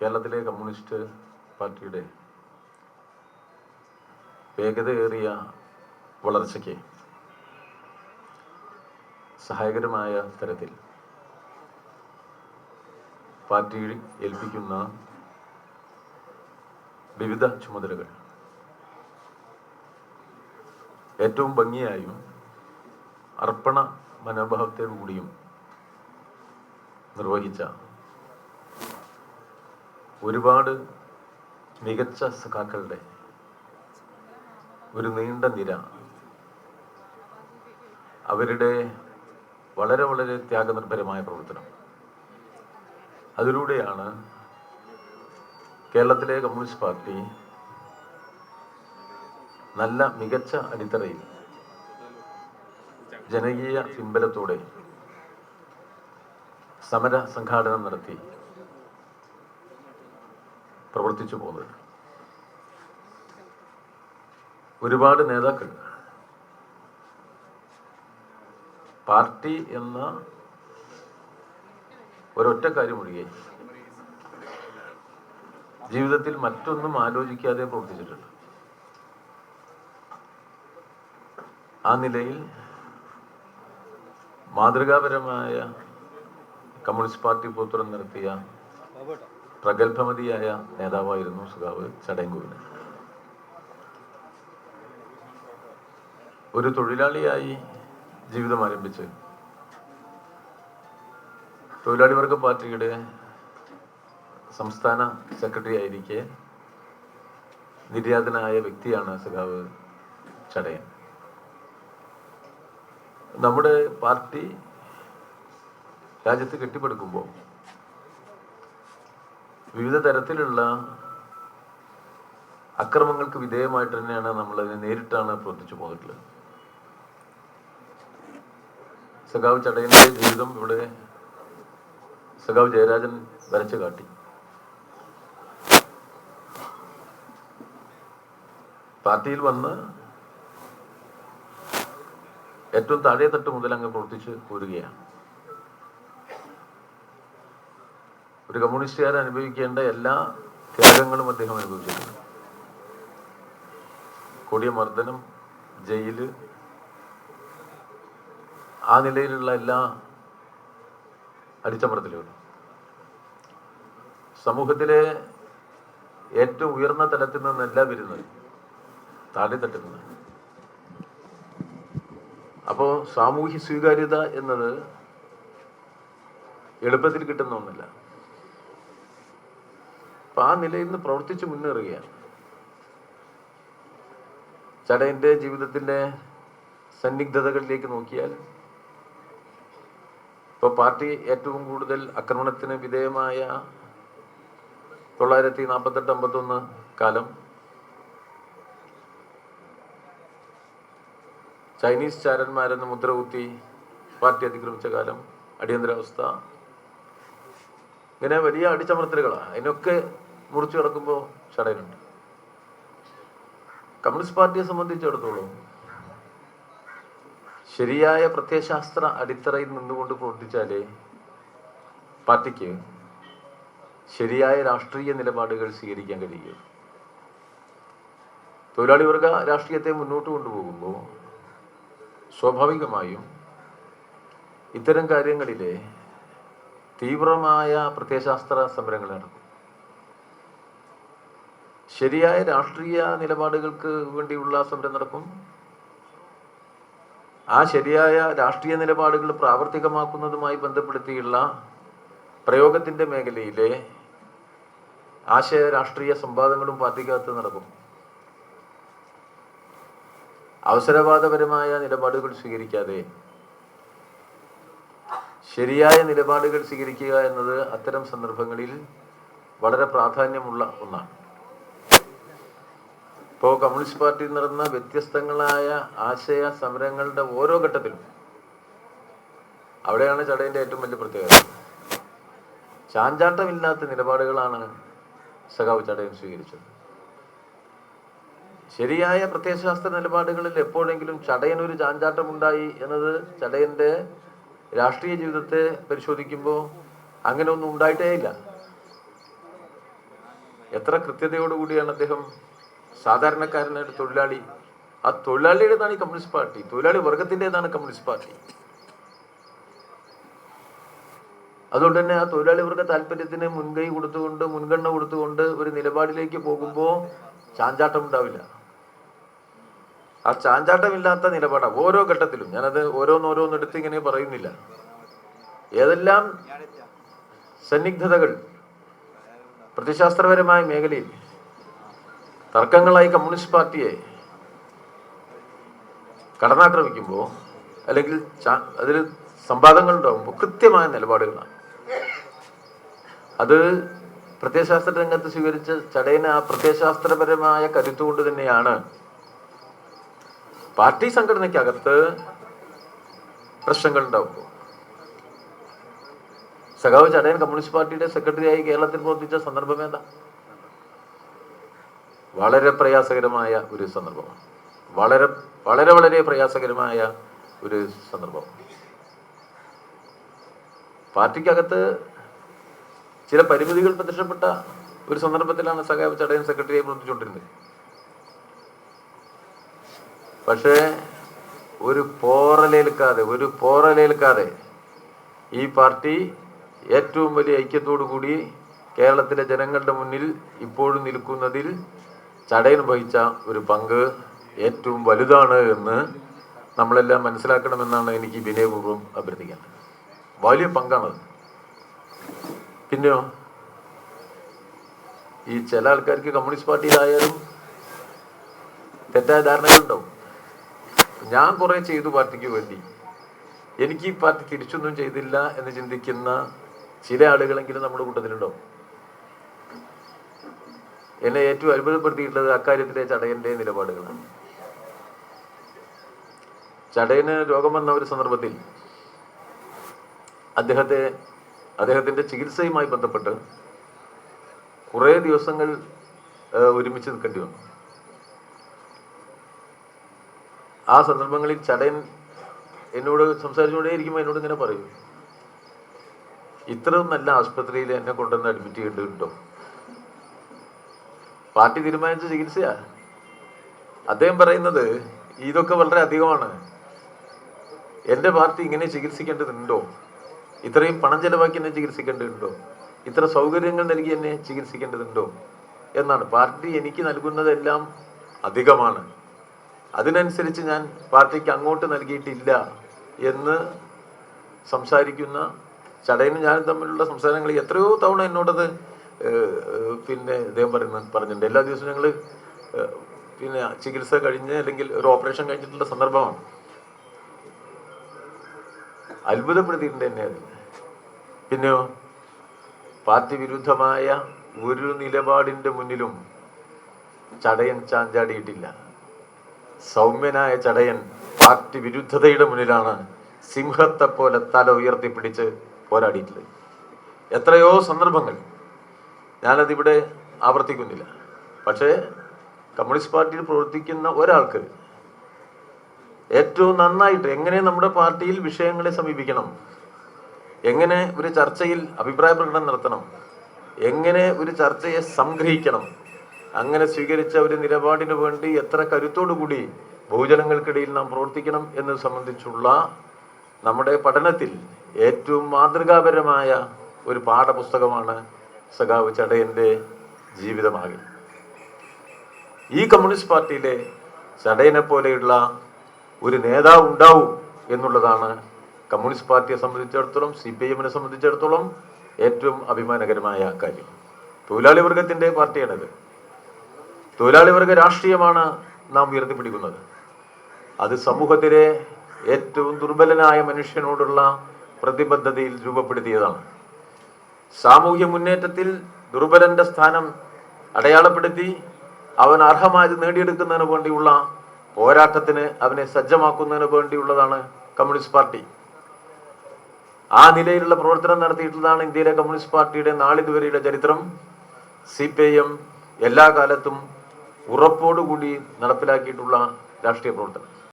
കേരളത്തിലെ കമ്മ്യൂണിസ്റ്റ് പാർട്ടിയുടെ വേഗതയേറിയ വളർച്ചയ്ക്ക് സഹായകരമായ തരത്തിൽ പാർട്ടി ഏൽപ്പിക്കുന്ന വിവിധ ചുമതലകൾ ഏറ്റവും ഭംഗിയായും അർപ്പണ മനോഭാവത്തോടു കൂടിയും നിർവഹിച്ച ഒരുപാട് മികച്ച സഖാക്കളുടെ ഒരു നീണ്ട നിര. അവരുടെ വളരെ വളരെ ത്യാഗനിർഭരമായ പ്രവർത്തനം. അതിലൂടെയാണ് കേരളത്തിലെ കമ്മ്യൂണിസ്റ്റ് പാർട്ടി നല്ല മികച്ച അടിത്തറയിൽ ജനകീയ പിൻബലത്തോടെ സമര സംഘാടനം നടത്തി. പ്രവർത്തിച്ചു പോകുന്നത്. ഒരുപാട് നേതാക്കൾ. പാർട്ടി എന്ന ഒരൊറ്റ കാര്യമൊഴികെ ജീവിതത്തിൽ മറ്റൊന്നും ആലോചിക്കാതെ പ്രവർത്തിച്ചിട്ടുണ്ട്. ആ നിലയിൽ മാതൃകാപരമായ കമ്മ്യൂണിസ്റ്റ് പാർട്ടി പുത്രം നടത്തിയ പ്രഗത്ഭമതിയായ നേതാവായിരുന്നു സുഖാവ് ചടയങ്കുവിന് ഒരു തൊഴിലാളിയായി ജീവിതം ആരംഭിച്ച് തൊഴിലാളി വർഗ പാർട്ടിയുടെ സംസ്ഥാന സെക്രട്ടറി ആയിരിക്കെ നിര്യാതനായ വ്യക്തിയാണ് സഖാവ് ചടയൻ. നമ്മുടെ പാർട്ടി രാജ്യത്ത് കെട്ടിപ്പടുക്കുമ്പോൾ വിവിധ തരത്തിലുള്ള അക്രമങ്ങൾക്ക് വിധേയമായിട്ട് തന്നെയാണ് നമ്മൾ അതിനെ നേരിട്ടാണ് പ്രവർത്തിച്ചു പോന്നിട്ടുള്ളത്. സഖാവ് ചടയന്റെ ജീവിതം ഇവിടെ സഖാവ് ജയരാജൻ വരച്ചു കാട്ടി. പാർട്ടിയിൽ വന്ന് ഏറ്റവും താഴെ തട്ട് മുതൽ അങ്ങ് പ്രവർത്തിച്ച് പോരുകയാണ്. ഒരു കമ്മ്യൂണിസ്റ്റുകാർ അനുഭവിക്കേണ്ട എല്ലാ ത്യാഗങ്ങളും അദ്ദേഹം അനുഭവിച്ചിട്ടുണ്ട്. കൊടിയ മർദ്ദനം ജയിൽ ആ നിലയിലുള്ള എല്ലാ അടിച്ചമർത്തലുകളും. സമൂഹത്തിലെ ഏറ്റവും ഉയർന്ന തലത്തിൽ നിന്നല്ല വരുന്നത് താഴെത്തട്ടിൽ നിന്ന് അപ്പോൾ സാമൂഹ്യ സ്വീകാര്യത എന്നത് എളുപ്പത്തിൽ കിട്ടുന്ന ഒന്നല്ല. അപ്പൊ ആ നിലയിൽ നിന്ന് പ്രവർത്തിച്ച് മുന്നേറുകയാണ്. ചടയന്റെ ജീവിതത്തിന്റെ സന്നിഗ്ധതകളിലേക്ക് നോക്കിയാൽ ഇപ്പൊ പാർട്ടി ഏറ്റവും കൂടുതൽ ആക്രമണത്തിന് വിധേയമായ തൊള്ളായിരത്തി നാൽപ്പത്തെട്ട് അമ്പത്തൊന്ന് കാലം ചൈനീസ് ചാരന്മാരെന്ന് മുദ്രകുത്തി പാർട്ടി അതിക്രമിച്ച കാലം അടിയന്തരാവസ്ഥ. ഇങ്ങനെ വലിയ അടിച്ചമർത്തലുകളാണ് അതിനൊക്കെ മുറിച്ചു കിടക്കുമ്പോൾ ചടയിലുണ്ട്. കമ്മ്യൂണിസ്റ്റ് പാർട്ടിയെ സംബന്ധിച്ചിടത്തോളം ശരിയായ പ്രത്യയശാസ്ത്ര അടിത്തറയിൽ നിന്നുകൊണ്ട് പ്രവർത്തിച്ചാലേ പാർട്ടിക്ക് ശരിയായ രാഷ്ട്രീയ നിലപാടുകൾ സ്വീകരിക്കാൻ കഴിയും. തൊഴിലാളി വർഗ രാഷ്ട്രീയത്തെ മുന്നോട്ട് കൊണ്ടുപോകുമ്പോൾ സ്വാഭാവികമായും ഇത്തരം കാര്യങ്ങളിലെ തീവ്രമായ പ്രത്യയശാസ്ത്ര സമരങ്ങൾ നടക്കും. ശരിയായ രാഷ്ട്രീയ നിലപാടുകൾക്ക് വേണ്ടിയുള്ള സമരം നടക്കും. ആ ശരിയായ രാഷ്ട്രീയ നിലപാടുകൾ പ്രാവർത്തികമാക്കുന്നതുമായി ബന്ധപ്പെടുത്തിയുള്ള പ്രയോഗത്തിന്റെ മേഖലയിലെ ആശയ രാഷ്ട്രീയ സംവാദങ്ങളും പാർട്ടിക്കകത്ത് നടക്കും. അവസരവാദപരമായ നിലപാടുകൾ സ്വീകരിക്കാതെ ശരിയായ നിലപാടുകൾ സ്വീകരിക്കുക എന്നത് അത്തരം സന്ദർഭങ്ങളിൽ വളരെ പ്രാധാന്യമുള്ള ഒന്നാണ്. ഇപ്പോൾ കമ്മ്യൂണിസ്റ്റ് പാർട്ടി നടന്ന വ്യത്യസ്തങ്ങളായ ആശയ സമരങ്ങളുടെ ഓരോ ഘട്ടത്തിലും അവിടെയാണ് ചടയിന്റെ ഏറ്റവും വലിയ പ്രത്യേകത. ചാഞ്ചാട്ടമില്ലാത്ത നിലപാടുകളാണ് സഖാവ് ചടയൻ സ്വീകരിച്ചത്. ശരിയായ പ്രത്യയശാസ്ത്ര നിലപാടുകളിൽ എപ്പോഴെങ്കിലും ചടയൻ ഒരു ചാഞ്ചാട്ടമുണ്ടായി എന്നത് ചടയന്റെ രാഷ്ട്രീയ ജീവിതത്തെ പരിശോധിക്കുമ്പോൾ അങ്ങനെ ഒന്നും ഉണ്ടായിട്ടേ ഇല്ല എത്ര കൃത്യതയോടുകൂടിയാണ് അദ്ദേഹം സാധാരണക്കാരനായ തൊഴിലാളി. ആ തൊഴിലാളിയുടേതാണ് ഈ കമ്മ്യൂണിസ്റ്റ് പാർട്ടി. തൊഴിലാളി വർഗത്തിന്റെതാണ് കമ്മ്യൂണിസ്റ്റ് പാർട്ടി. അതുകൊണ്ട് തന്നെ ആ തൊഴിലാളി വർഗ താല്പര്യത്തിന് മുൻകൈ കൊടുത്തുകൊണ്ട് മുൻഗണന കൊടുത്തുകൊണ്ട് ഒരു നിലപാടിലേക്ക് പോകുമ്പോൾ ചാഞ്ചാട്ടം ഉണ്ടാവില്ല. ആ ചാഞ്ചാട്ടമില്ലാത്ത നിലപാടാണ് ഓരോ ഘട്ടത്തിലും. ഞാനത് ഓരോന്നോരോന്നെടുത്ത് ഇങ്ങനെ പറയുന്നില്ല. ഏതെല്ലാം സന്നിഗ്ധതകൾ പ്രതിശാസ്ത്രപരമായ മേഖലയിൽ തർക്കങ്ങളായി കമ്മ്യൂണിസ്റ്റ് പാർട്ടിയെ കടന്നാക്രമിക്കുമ്പോൾ അല്ലെങ്കിൽ അതിൽ സംവാദങ്ങൾ ഉണ്ടാകുമ്പോൾ കൃത്യമായ നിലപാടുകളാണ്. അത് പ്രത്യയശാസ്ത്ര രംഗത്ത് സ്വീകരിച്ച ചടയന ആ പ്രത്യയശാസ്ത്രപരമായ കരുത്തുകൊണ്ട് തന്നെയാണ് പാർട്ടി സംഘടനയ്ക്കകത്ത് പ്രശ്നങ്ങൾ ഉണ്ടാകുമ്പോൾ സഖാവ് ചടയൻ കമ്മ്യൂണിസ്റ്റ് പാർട്ടിയുടെ സെക്രട്ടറിയായി കേരളത്തിൽ പ്രവർത്തിച്ച സന്ദർഭം ഏതാ? വളരെ പ്രയാസകരമായ ഒരു സന്ദർഭമാണ്. വളരെ വളരെ വളരെ പ്രയാസകരമായ ഒരു സന്ദർഭം. പാർട്ടിക്കകത്ത് ചില പരിമിതികൾ പ്രത്യക്ഷപ്പെട്ട ഒരു സന്ദർഭത്തിലാണ് സഖാവ് ചടയൻ സെക്രട്ടറിയെ പ്രവർത്തിച്ചുകൊണ്ടിരുന്നത്. പക്ഷേ ഒരു പോറലേൽക്കാതെ ഒരു പോറലേൽക്കാതെ ഈ പാർട്ടി ഏറ്റവും വലിയ ഐക്യത്തോടു കൂടി കേരളത്തിലെ ജനങ്ങളുടെ മുന്നിൽ ഇപ്പോഴും നിൽക്കുന്നതിൽ ചടയൻ വഹിച്ച ഒരു പങ്ക് ഏറ്റവും വലുതാണ് എന്ന് നമ്മളെല്ലാം മനസ്സിലാക്കണമെന്നാണ് എനിക്ക് വിനയപൂർവം അഭ്യർത്ഥിക്കുന്നത്. വലിയ പങ്കാണത്. പിന്നെയോ? ഈ ചില ആൾക്കാർക്ക് കമ്മ്യൂണിസ്റ്റ് പാർട്ടിയിലായാലും തെറ്റായ ധാരണകളുണ്ടാവും. ഞാൻ കുറേ ചെയ്തു പാർട്ടിക്ക് വേണ്ടി. എനിക്ക് ഈ പാർട്ടി തിരിച്ചൊന്നും ചെയ്തില്ല എന്ന് ചിന്തിക്കുന്ന ചില ആളുകളെങ്കിലും നമ്മുടെ കൂട്ടത്തിലുണ്ടാവും. എന്നെ ഏറ്റവും അത്ഭുതപ്പെടുത്തിയിട്ടുള്ളത് അക്കാര്യത്തിലെ ചടയന്റെ നിലപാടുകളാണ്. ചടയന് രോഗം വന്ന ഒരു സന്ദർഭത്തിൽ അദ്ദേഹത്തെ അദ്ദേഹത്തിന്റെ ചികിത്സയുമായി ബന്ധപ്പെട്ട് കുറേ ദിവസങ്ങൾ ഒരുമിച്ച് നിൽക്കേണ്ടി വന്നു. ആ സന്ദർഭങ്ങളിൽ ചടയൻ എന്നോട് സംസാരിച്ചുകൊണ്ടേ ഇരിക്കുമ്പോൾ എന്നോട് ഇങ്ങനെ പറയും ഇത്രയും നല്ല ആശുപത്രിയിൽ എന്നെ കൊണ്ടുവന്ന് അഡ്മിറ്റ് ചെയ്തിട്ടുണ്ടോ പാർട്ടി തീരുമാനിച്ച ചികിത്സയാ. അദ്ദേഹം പറയുന്നത് ഇതൊക്കെ വളരെ അധികമാണ്. എന്റെ പാർട്ടി ഇങ്ങനെ ചികിത്സിക്കേണ്ടതുണ്ടോ? ഇത്രയും പണം ചെലവാക്കി എന്നെ ചികിത്സിക്കേണ്ടതുണ്ടോ? ഇത്ര സൗകര്യങ്ങൾ നൽകി എന്നെ ചികിത്സിക്കേണ്ടതുണ്ടോ? എന്നാണ്. പാർട്ടി എനിക്ക് നൽകുന്നതെല്ലാം അധികമാണ്. അതിനനുസരിച്ച് ഞാൻ പാർട്ടിക്ക് അങ്ങോട്ട് നൽകിയിട്ടില്ല എന്ന് സംസാരിക്കുന്ന ചടയനും ഞാനും തമ്മിലുള്ള സംസാരങ്ങൾ എത്രയോ തവണ എന്നോടത് പിന്നെ ഇദ്ദേഹം പറയുന്ന പറഞ്ഞിട്ടുണ്ട്. എല്ലാ ദിവസവും ഞങ്ങൾ പിന്നെ ചികിത്സ കഴിഞ്ഞ് അല്ലെങ്കിൽ ഒരു ഓപ്പറേഷൻ കഴിഞ്ഞിട്ടുള്ള സന്ദർഭമാണ്. അത്ഭുതപ്പെടുത്തിയിട്ടുണ്ട് എന്നെ അത്. പിന്നെയോ പാർട്ടി വിരുദ്ധമായ ഒരു നിലപാടിന്റെ മുന്നിലും ചടയൻ ചാഞ്ചാടിയിട്ടില്ല. സൗമ്യനായ ചടയൻ പാർട്ടി വിരുദ്ധതയുടെ മുന്നിലാണ് സിംഹത്തെ പോലെ തല ഉയർത്തിപ്പിടിച്ച് പോരാടിയിട്ടുള്ളത്. എത്രയോ സന്ദർഭങ്ങൾ ഞാനതിവിടെ ആവർത്തിക്കുന്നില്ല. പക്ഷേ കമ്മ്യൂണിസ്റ്റ് പാർട്ടിയിൽ പ്രവർത്തിക്കുന്ന ഒരാൾക്ക് ഏറ്റവും നന്നായിട്ട് എങ്ങനെ നമ്മുടെ പാർട്ടിയിൽ വിഷയങ്ങളെ സമീപിക്കണം എങ്ങനെ ഒരു ചർച്ചയിൽ അഭിപ്രായ പ്രകടനം നടത്തണം എങ്ങനെ ഒരു ചർച്ചയെ സംഗ്രഹിക്കണം അങ്ങനെ സ്വീകരിച്ച ഒരു നിലപാടിന് വേണ്ടി എത്ര കരുത്തോടു കൂടി ബഹുജനങ്ങൾക്കിടയിൽ നാം പ്രവർത്തിക്കണം എന്നത് സംബന്ധിച്ചുള്ള നമ്മുടെ പഠനത്തിൽ ഏറ്റവും മാതൃകാപരമായ ഒരു പാഠപുസ്തകമാണ് സഖാവ് ചടയന്റെ ജീവിതമാകെ. ഈ കമ്മ്യൂണിസ്റ്റ് പാർട്ടിയിലെ ചടയനെ പോലെയുള്ള ഒരു നേതാവ് ഉണ്ടാവും എന്നുള്ളതാണ് കമ്മ്യൂണിസ്റ്റ് പാർട്ടിയെ സംബന്ധിച്ചിടത്തോളം സി പി എമ്മിനെ സംബന്ധിച്ചിടത്തോളം ഏറ്റവും അഭിമാനകരമായ കാര്യം. തൊഴിലാളി വർഗത്തിന്റെ പാർട്ടിയാണിത്. തൊഴിലാളി വർഗ രാഷ്ട്രീയമാണ് നാം ഉയർത്തിപ്പിടിക്കുന്നത്. അത് സമൂഹത്തിലെ ഏറ്റവും ദുർബലനായ മനുഷ്യനോടുള്ള പ്രതിബദ്ധതയിൽ രൂപപ്പെടുത്തിയതാണ്. സാമൂഹ്യ മുന്നേറ്റത്തിൽ ദുർബലന്റെ സ്ഥാനം അടയാളപ്പെടുത്തി അവൻ അർഹമായത് നേടിയെടുക്കുന്നതിന് വേണ്ടിയുള്ള പോരാട്ടത്തിന് അവനെ സജ്ജമാക്കുന്നതിന് വേണ്ടിയുള്ളതാണ് കമ്മ്യൂണിസ്റ്റ് പാർട്ടി. ആ നിലയിലുള്ള പ്രവർത്തനം നടത്തിയിട്ടുള്ളതാണ് ഇന്ത്യയിലെ കമ്മ്യൂണിസ്റ്റ് പാർട്ടിയുടെ നാളിതുവരെയുള്ള ചരിത്രം. സി പി ഐ എം എല്ലാ കാലത്തും ഉറപ്പോടുകൂടി നടപ്പിലാക്കിയിട്ടുള്ള രാഷ്ട്രീയ പ്രവർത്തനം.